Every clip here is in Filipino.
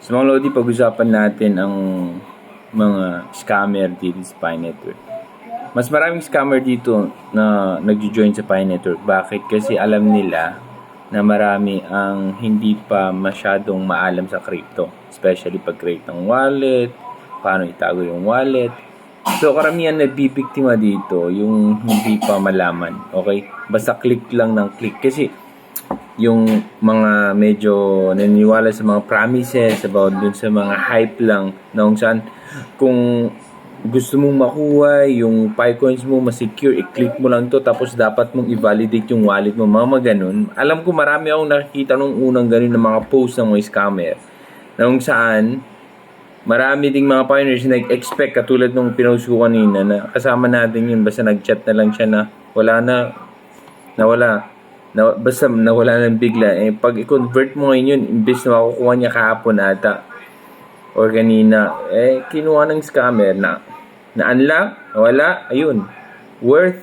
So mga Lodi, pag-usapan natin ang mga scammer dito sa Pi Network. Mas maraming scammer dito na nagjo-join sa Pi Network. Bakit? Kasi alam nila na marami ang hindi pa masyadong maalam sa crypto. Especially pag create ng wallet, paano itago yung wallet. So karamihan nabibiktima dito yung hindi pa malaman. Okay? Basta click lang ng click. Kasi yung mga medyo naniniwala sa mga promises about dun sa mga hype lang na kung saan kung gusto mong makuha yung Picoins mo ma-secure, i-click mo lang to tapos dapat mong i-validate yung wallet mo, mga ganun. Alam ko marami akong nakikita nung unang ganun ng mga post ng mga scammer na kung saan marami ding mga pioneers na nag-expect katulad nung pinost kanina na kasama natin yun basta nag-chat na lang siya na wala na nawala na, basta nawala ng bigla eh pag i-convert mo ngayon yun imbes na makukuha niya kahapon ata or kanina eh kinuha ng scammer na na unlock wala ayun worth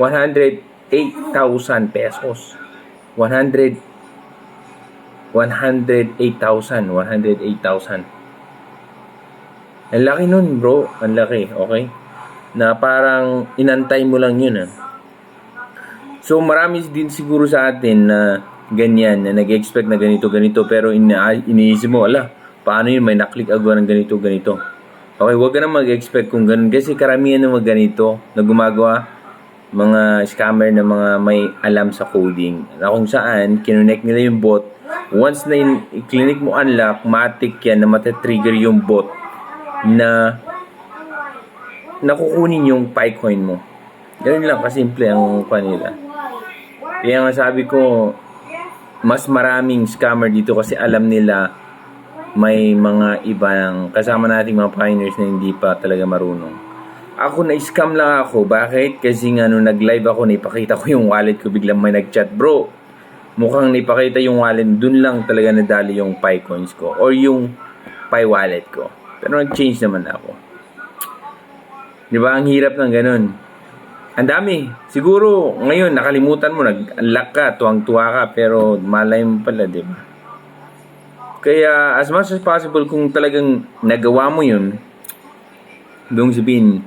108,000 pesos. 100 108,000 108,000 ang laki nun bro ang laki okay? Na parang inantay mo lang yun ah So marami din siguro sa atin na ganyan, na nag-expect na ganito, ganito, pero ina iniisip mo, ala, paano yun, may naklik agad ng ganito, ganito. Okay, huwag ka na mag-expect kung ganun. Kasi karamihan ng mga ganito na gumagawa, mga scammer na mga may alam sa coding. Na kung saan, kinonect nila yung bot. Once na in- i-clinic mo unlock, matik yan na matatrigger yung bot na nakukunin yung Picoin mo. Ganun lang kasimple ang kanila. Kaya nga sabi ko, mas maraming scammer dito kasi alam nila may mga ibang kasama nating mga pioneers na hindi pa talaga marunong. Ako na-scam lang ako. Bakit? Kasi nga nung nag-live ako, naipakita ko yung wallet ko. Biglang may nag-chat, bro. Mukhang naipakita yung wallet. Dun lang talaga nadali yung Pi coins ko. Or yung Pi wallet ko. Pero nag-change naman ako. Di ba? Ang hirap ng ganun. Ang dami. Siguro, ngayon, nakalimutan mo, nag-unlock ka, tuwang-tuwa ka, pero malay mo pala, di ba? Kaya, as much as possible, kung talagang nagawa mo yun, doon sabihin,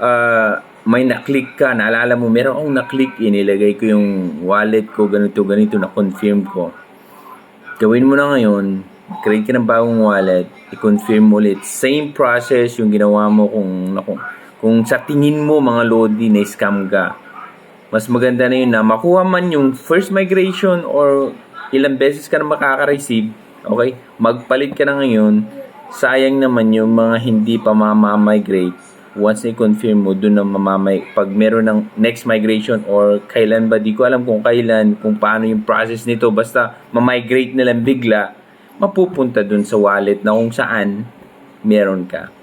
ah, may na-click ka, naalala mo, meron akong na-click, inilagay ko yung wallet ko, ganito, ganito, na-confirm ko. Gawin mo na ngayon, create ka ng bagong wallet, i-confirm ulit. Same process yung ginawa mo kung, kung, kung sa tingin mo mga lodi na scam ka. Mas maganda na yun na makuha man yung first migration or ilang beses ka na makaka-receive, okay? Magpalit ka na ngayon, sayang naman yung mga hindi pa mamamigrate. Once i-confirm mo, dun na mamamay, pag meron ng next migration or kailan ba, di ko alam kung kailan, kung paano yung process nito, basta mamigrate na lang bigla, mapupunta dun sa wallet na kung saan meron ka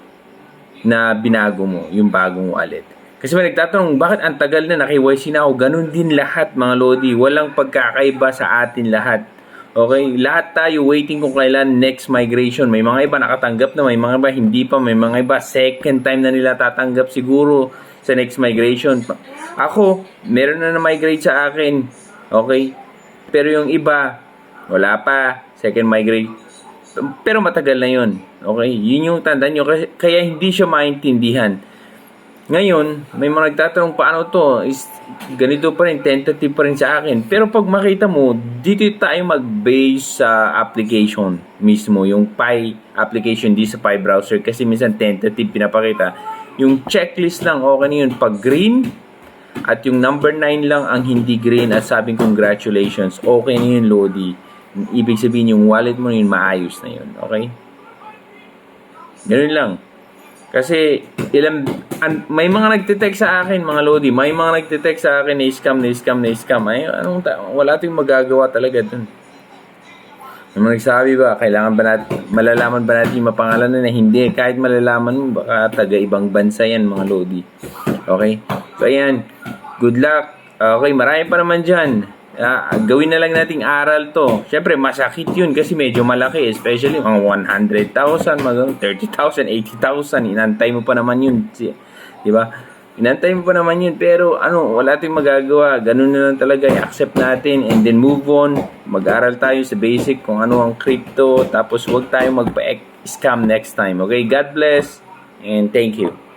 na binago mo, yung bagong wallet. Kasi may nagtatanong, bakit ang tagal na naki-YC na ako? Ganun din lahat mga Lodi. Walang pagkakaiba sa atin lahat. Okay? Lahat tayo waiting kung kailan next migration. May mga iba nakatanggap na, may mga iba hindi pa, may mga iba second time na nila tatanggap siguro sa next migration. Ako, meron na na-migrate sa akin. Okay? Pero yung iba, wala pa. Second migrate. Pero matagal na yun. Okay? Yun yung tanda nyo. Kaya hindi siya maintindihan. Ngayon, may mga nagtatanong paano to is ganito pa rin, tentative pa rin sa akin. Pero pag makita mo, dito tayo mag-base sa application mismo, yung Pi application di sa Pi browser kasi minsan tentative pinapakita. Yung checklist lang, okay na yun. Pag green, at yung number 9 lang ang hindi green at sabing congratulations, okay na yun, Lodi. Ibig sabihin yung wallet mo yun, maayos na yun. Okay? Ganun lang. Kasi ilang an, may mga nagte-text sa akin mga lodi, may mga nagte-text sa akin na scam, na scam, na scam. Ay, anong ta- wala tayong magagawa talaga dun. May mga nagsabi ba, kailangan ba natin, malalaman ba natin yung mapangalan na hindi? Kahit malalaman mo, baka taga ibang bansa yan mga lodi. Okay? So, ayan. Good luck. Okay, marami pa naman dyan. Ah, gawin na lang nating aral to. Siyempre, masakit yun kasi medyo malaki. Especially mga 100,000, mga 30,000, 80,000. Inantay mo pa naman yun. Di ba? Inantay mo pa naman yun, pero ano, wala tayong magagawa. Ganun na lang talaga, i-accept natin and then move on. Mag-aral tayo sa basic kung ano ang crypto, tapos huwag tayong magpa-scam next time. Okay, God bless and thank you.